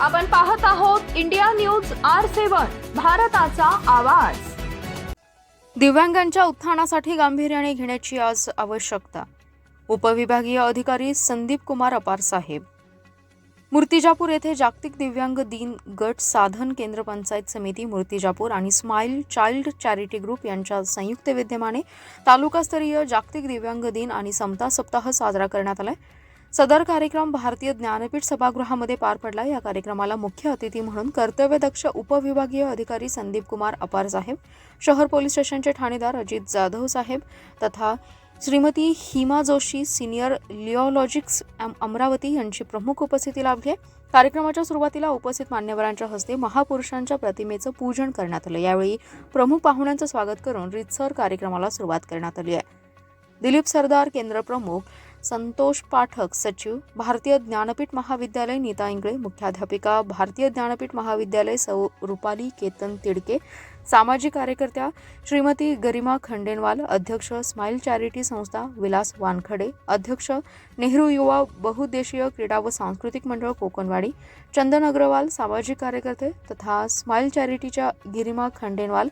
आपण पाहत आहोत इंडिया न्यूज आर सेवन भारताचा आवाज. दिव्यांगांच्या उत्थानासाठी गांभीर्याने घेण्याची आज आवश्यकता. उपविभागीय अधिकारी संदीप कुमार अपार साहेब. मूर्तिजापूर येथे जागतिक दिव्यांग दिन गट साधन केंद्र पंचायत समिती मूर्तिजापूर आणि स्माईल चाइल्ड चॅरिटी ग्रुप यांच्या संयुक्त विद्यमाने तालुकास्तरीय जागतिक दिव्यांग दिन आणि समता सप्ताह साजरा करण्यात आलाय. सदर कार्यक्रम भारतीय ज्ञानपीठ सभागृहामध्ये पार पडला. या कार्यक्रमाला मुख्य अतिथी म्हणून कर्तव्यदक्ष उपविभागीय अधिकारी संदीप कुमार अपार साहेब शहर पोलीस स्टेशनचे ठाणेदार अजित जाधव साहेब तथा श्रीमती हिमा जोशी सिनियर लिओलॉजिक्स अमरावती यांची प्रमुख उपस्थिती लाभली आहे कार्यक्रमाच्या सुरुवातीला उपस्थित मान्यवरांच्या हस्ते महापुरुषांच्या प्रतिमेचं पूजन करण्यात आलं. यावेळी प्रमुख पाहुण्यांचं स्वागत करून रितसर कार्यक्रमाला सुरुवात करण्यात आली आहे. दिलीप सरदार केंद्र प्रमुख संतोष पाठक सचिव भारतीय ज्ञानपीठ महाविद्यालय नीता इंगळे मुख्याध्यापिका भारतीय ज्ञानपीठ महाविद्यालय सौ रुपाली केतन तिडके सामाजिक कार्यकर्त्या श्रीमती गरिमा खंडेनवाल अध्यक्ष स्माईल चॅरिटी संस्था विलास वानखडे अध्यक्ष नेहरू युवा बहुद्देशीय क्रीडा व सांस्कृतिक मंडळ कोकणवाडी चंदन अग्रवाल सामाजिक कार्यकर्ते तथा स्माईल चॅरिटीच्या गिरिमा खंडेनवाल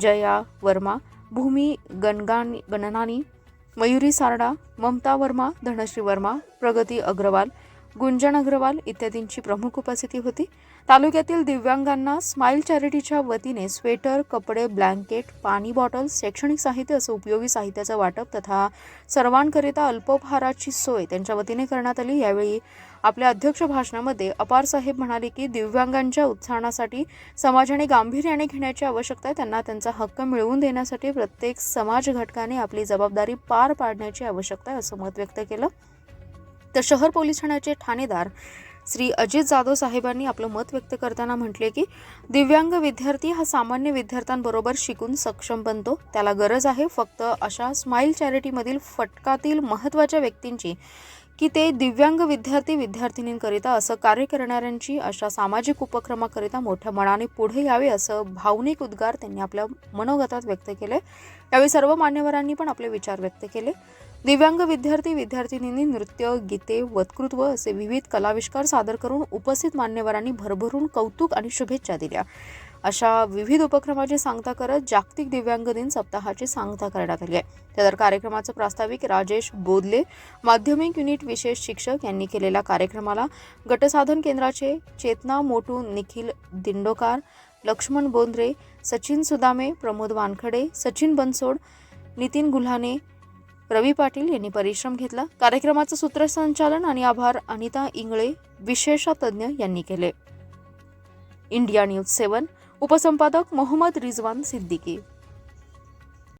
जया वर्मा भूमी गणगानी गणनानी मयुरी सारडा ममता वर्मा धनश्री वर्मा प्रगती अग्रवाल गुंजन अग्रवाल इत्यादींची प्रमुख उपस्थिती होती. तालुक्यातील दिव्यांगांना स्माईल चॅरिटीच्या वतीने स्वेटर कपडे ब्लँकेट पाणी बॉटल शैक्षणिक साहित्य असं उपयोगी साहित्याचं वाटप तथा सर्वांकरिता अल्पोपहाराची सोय त्यांच्या वतीने करण्यात आली. यावेळी आपल्या अध्यक्ष भाषणामध्ये अपार साहेब म्हणाले की दिव्यांगांच्या उत्थानासाठी समाजाने गांभीर्याने घेण्याची आवश्यकता आहे. त्यांना त्यांचा हक्क मिळवून देण्यासाठी प्रत्येक समाज घटकाने आपली जबाबदारी पार पाडण्याची आवश्यकता आहे असं मत व्यक्त केलं. तर शहर पोलीस ठाण्याचे ठाणेदार श्री अजित जाधव साहेबांनी आपलं मत व्यक्त करताना म्हटले की दिव्यांग विद्यार्थी हा सामान्य विद्यार्थ्यांबरोबर शिकून सक्षम बनतो. त्याला गरज आहे फक्त अशा स्माइल चॅरिटीमधील फटकातील महत्त्वाच्या व्यक्तींची की ते दिव्यांग विद्यार्थी विद्यार्थिनींकरिता असं कार्य करणाऱ्यांची अशा सामाजिक उपक्रमाकरिता मोठ्या मनाने पुढे यावे असं भावनिक उद्गार त्यांनी आपल्या मनोगतात व्यक्त केले. यावेळी सर्व मान्यवरांनी पण आपले विचार व्यक्त केले. दिव्यांग विद्यार्थी विद्यार्थिनींनी नृत्य गीते वक्तृत्व असे विविध कलाविष्कार सादर करून उपस्थित मान्यवरांनी भरभरून कौतुक आणि शुभेच्छा दिल्या. अशा विविध उपक्रमाची सांगता करत जागतिक दिव्यांग दिन सप्ताहाची सांगता करण्यात आली आहे. त्यानंतर कार्यक्रमाचं प्रास्ताविक राजेश बोदले माध्यमिक युनिट विशेष शिक्षक यांनी केलेल्या कार्यक्रमाला गटसाधन केंद्राचे चेतना मोटू निखिल दिंडोकार लक्ष्मण बोंद्रे सचिन सुदामे प्रमोद वानखडे सचिन बनसोड नितीन गुल्हाने रवी पाटील यांनी परिश्रम घेतला. कार्यक्रमाचं सूत्रसंचालन आणि आभार अनिता इंगळे विशेषतज्ञ यांनी केले. इंडिया न्यूज सेवन उपसंपादक मोहम्मद रिजवान सिद्दीकी.